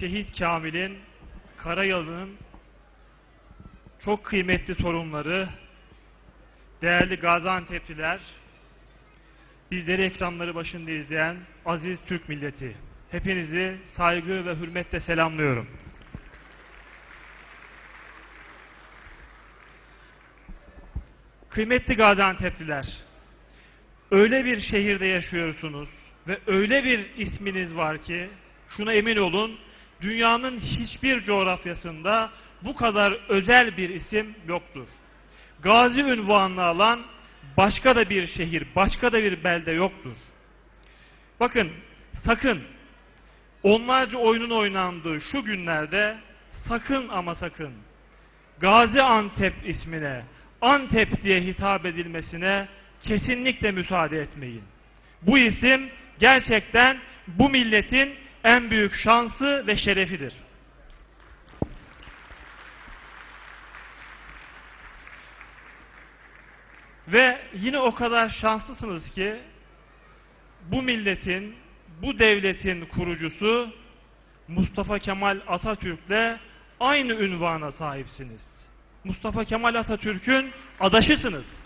Şehit Kamil'in, Karayalın'ın çok kıymetli torunları, değerli Gaziantep'liler, bizleri ekranları başında izleyen aziz Türk milleti. Hepinizi saygı ve hürmetle selamlıyorum. Kıymetli Gaziantep'liler, öyle bir şehirde yaşıyorsunuz ve öyle bir isminiz var ki, şuna emin olun, dünyanın hiçbir coğrafyasında bu kadar özel bir isim yoktur. Gazi ünvanını alan başka da bir şehir, başka da bir belde yoktur. Bakın, sakın onlarca oyunun oynandığı şu günlerde sakın ama sakın Gaziantep ismine Antep diye hitap edilmesine kesinlikle müsaade etmeyin. Bu isim gerçekten bu milletin en büyük şansı ve şerefidir. Ve yine o kadar şanslısınız ki bu milletin, bu devletin kurucusu Mustafa Kemal Atatürk'le aynı ünvana sahipsiniz. Mustafa Kemal Atatürk'ün adaşısınız.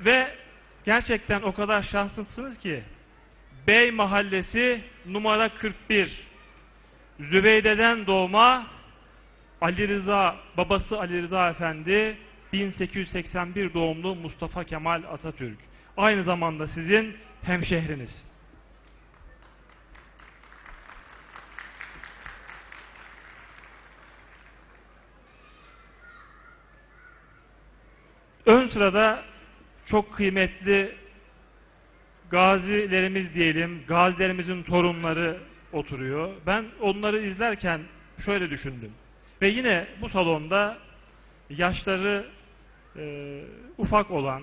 Ve gerçekten o kadar şanslısınız ki Bey Mahallesi numara 41 Zübeyde'den doğma Ali Rıza, babası Ali Rıza Efendi 1881 doğumlu Mustafa Kemal Atatürk. Aynı zamanda sizin hemşehriniz. Ön sırada çok kıymetli gazilerimiz diyelim, gazilerimizin torunları oturuyor. Ben onları izlerken şöyle düşündüm. Ve yine bu salonda yaşları e, ufak olan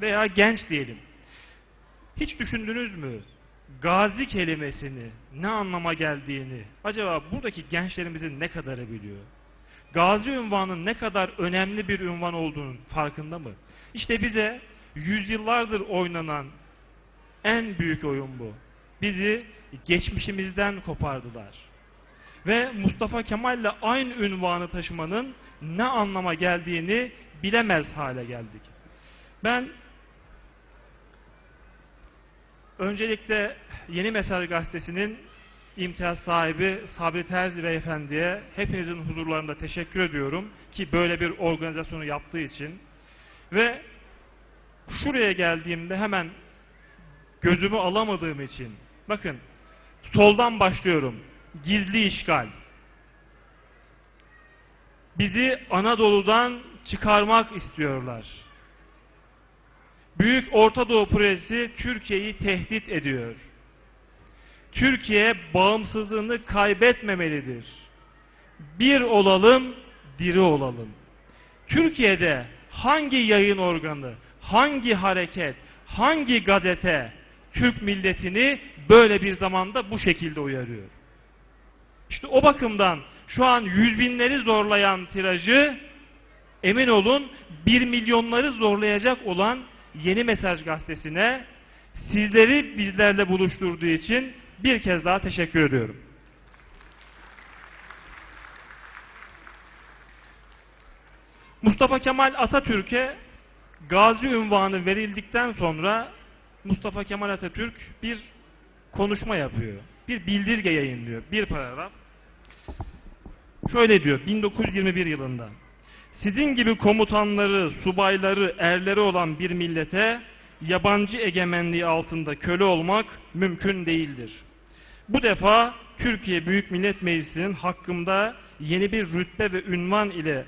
veya genç diyelim. Hiç düşündünüz mü? Gazi kelimesini ne anlama geldiğini acaba buradaki gençlerimizin ne kadarı biliyor? Gazi ünvanının ne kadar önemli bir ünvan olduğunun farkında mı? İşte bize yüzyıllardır oynanan en büyük oyun bu. Bizi geçmişimizden kopardılar. Ve Mustafa Kemal'le aynı ünvanı taşımanın ne anlama geldiğini bilemez hale geldik. Ben öncelikle Yeni Mesaj Gazetesi'nin imtiyaz sahibi Sabri Terzi Beyefendi'ye hepinizin huzurlarında teşekkür ediyorum ki böyle bir organizasyonu yaptığı için. Ve şuraya geldiğimde hemen gözümü alamadığım için bakın soldan başlıyorum. Gizli işgal. Bizi Anadolu'dan çıkarmak istiyorlar. Büyük Orta Doğu projesi Türkiye'yi tehdit ediyor. Türkiye bağımsızlığını kaybetmemelidir. Bir olalım, diri olalım. Türkiye'de hangi yayın organı, hangi hareket, hangi gazete Türk milletini böyle bir zamanda bu şekilde uyarıyor? İşte o bakımdan şu an yüz binleri zorlayan tirajı emin olun bir milyonları zorlayacak olan Yeni Mesaj Gazetesi'ne sizleri bizlerle buluşturduğu için bir kez daha teşekkür ediyorum. Mustafa Kemal Atatürk'e gazi ünvanı verildikten sonra Mustafa Kemal Atatürk bir konuşma yapıyor. Bir bildirge yayınlıyor. Bir paragraf. Şöyle diyor 1921 yılında. Sizin gibi komutanları, subayları, erleri olan bir millete yabancı egemenliği altında köle olmak mümkün değildir. Bu defa Türkiye Büyük Millet Meclisi'nin hakkımda yeni bir rütbe ve ünvan ile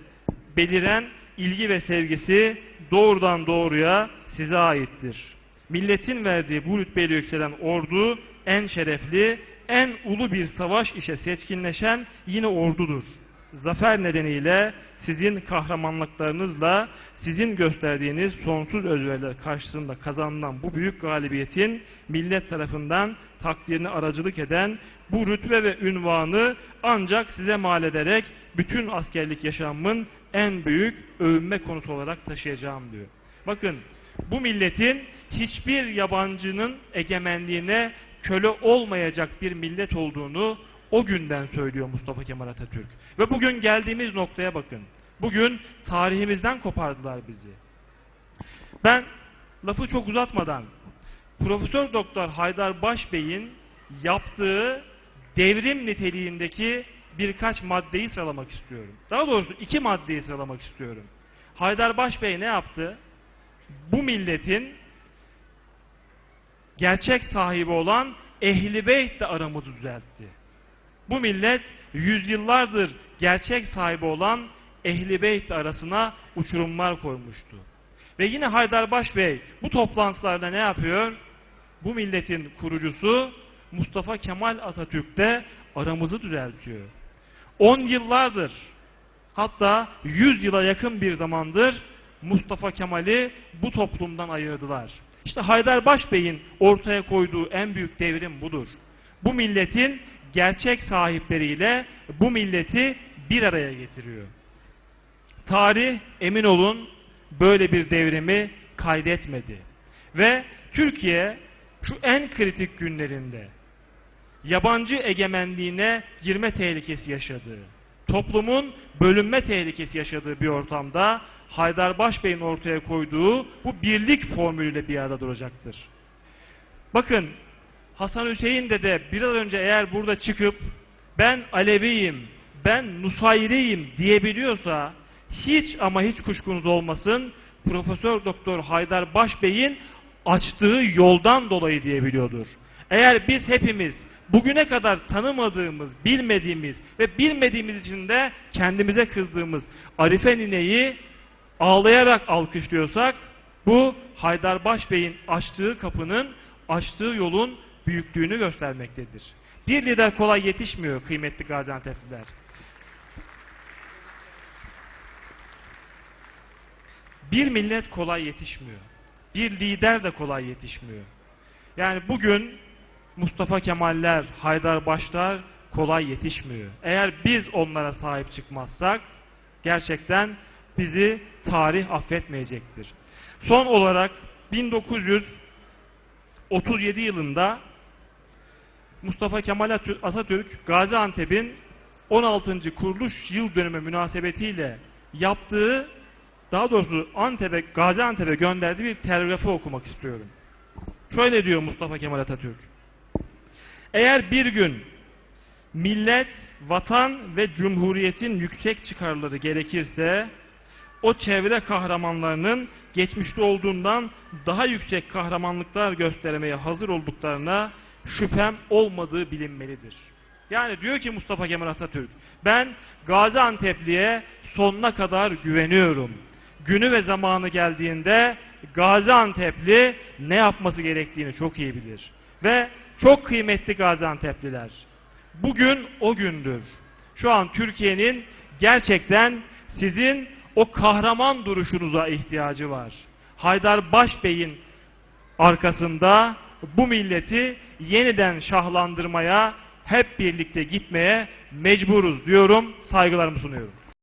beliren ilgi ve sevgisi doğrudan doğruya size aittir. Milletin verdiği bu rütbeyle yükselen ordu en şerefli, en ulu bir savaş işe seçkinleşen yine ordudur. Zafer nedeniyle sizin kahramanlıklarınızla sizin gösterdiğiniz sonsuz özveriler karşısında kazanılan bu büyük galibiyetin millet tarafından takdirini aracılık eden bu rütbe ve ünvanı ancak size mal ederek bütün askerlik yaşamımın en büyük övünme konusu olarak taşıyacağım diyor. Bakın bu milletin hiçbir yabancının egemenliğine köle olmayacak bir millet olduğunu o günden söylüyor Mustafa Kemal Atatürk. Ve bugün geldiğimiz noktaya bakın. Bugün tarihimizden kopardılar bizi. Ben lafı çok uzatmadan Profesör Doktor Haydar Başbey'in yaptığı devrim niteliğindeki birkaç maddeyi sıralamak istiyorum. Daha doğrusu iki maddeyi sıralamak istiyorum. Haydar Başbey ne yaptı? Bu milletin gerçek sahibi olan Ehli Beyt'le aramızı düzeltti. Bu millet yüzyıllardır gerçek sahibi olan Ehli Beyt arasına uçurumlar koymuştu. Ve yine Haydarbaş Bey bu toplantılarda ne yapıyor? Bu milletin kurucusu Mustafa Kemal Atatürk de aramızı düzeltiyor. 10 yıllardır hatta 100 yıla yakın bir zamandır Mustafa Kemal'i bu toplumdan ayırdılar. İşte Haydarbaş Bey'in ortaya koyduğu en büyük devrim budur. Bu milletin gerçek sahipleriyle bu milleti bir araya getiriyor. Tarih emin olun böyle bir devrimi kaydetmedi. Ve Türkiye şu en kritik günlerinde yabancı egemenliğine girme tehlikesi yaşadığı, toplumun bölünme tehlikesi yaşadığı bir ortamda Haydarbaş Bey'in ortaya koyduğu bu birlik formülüyle bir arada duracaktır. Bakın Hasan Hüseyin de de biraz önce eğer burada çıkıp ben Aleviyim, ben Nusayriyim diyebiliyorsa hiç ama hiç kuşkunuz olmasın Profesör Doktor Haydar Başbey'in açtığı yoldan dolayı diyebiliyordur. Eğer biz hepimiz bugüne kadar tanımadığımız, bilmediğimiz ve bilmediğimiz için de kendimize kızdığımız Arife Nine'yi ağlayarak alkışlıyorsak bu Haydar Bey'in açtığı kapının, açtığı yolun büyüklüğünü göstermektedir. Bir lider kolay yetişmiyor kıymetli Gaziantep'liler. Bir millet kolay yetişmiyor. Bir lider de kolay yetişmiyor. Yani bugün Mustafa Kemaller, Haydar Başlar kolay yetişmiyor. Eğer biz onlara sahip çıkmazsak gerçekten bizi tarih affetmeyecektir. Son olarak 1937 yılında Mustafa Kemal Atatürk Gaziantep'in 16. kuruluş yıl dönümü münasebetiyle yaptığı daha doğrusu Antep'e, Gaziantep'e gönderdiği bir telgrafı okumak istiyorum. Şöyle diyor Mustafa Kemal Atatürk. Eğer bir gün millet, vatan ve cumhuriyetin yüksek çıkarları gerekirse o çevre kahramanlarının geçmişte olduğundan daha yüksek kahramanlıklar göstermeye hazır olduklarına şüphem olmadığı bilinmelidir. Yani diyor ki Mustafa Kemal Atatürk, ben Gaziantep'liye sonuna kadar güveniyorum. Günü ve zamanı geldiğinde Gaziantep'li ne yapması gerektiğini çok iyi bilir. Ve çok kıymetli Gaziantep'liler. Bugün o gündür. Şu an Türkiye'nin gerçekten sizin o kahraman duruşunuza ihtiyacı var. Haydar Başbey'in arkasında bu milleti yeniden şahlandırmaya, hep birlikte gitmeye mecburuz diyorum, saygılarımı sunuyorum.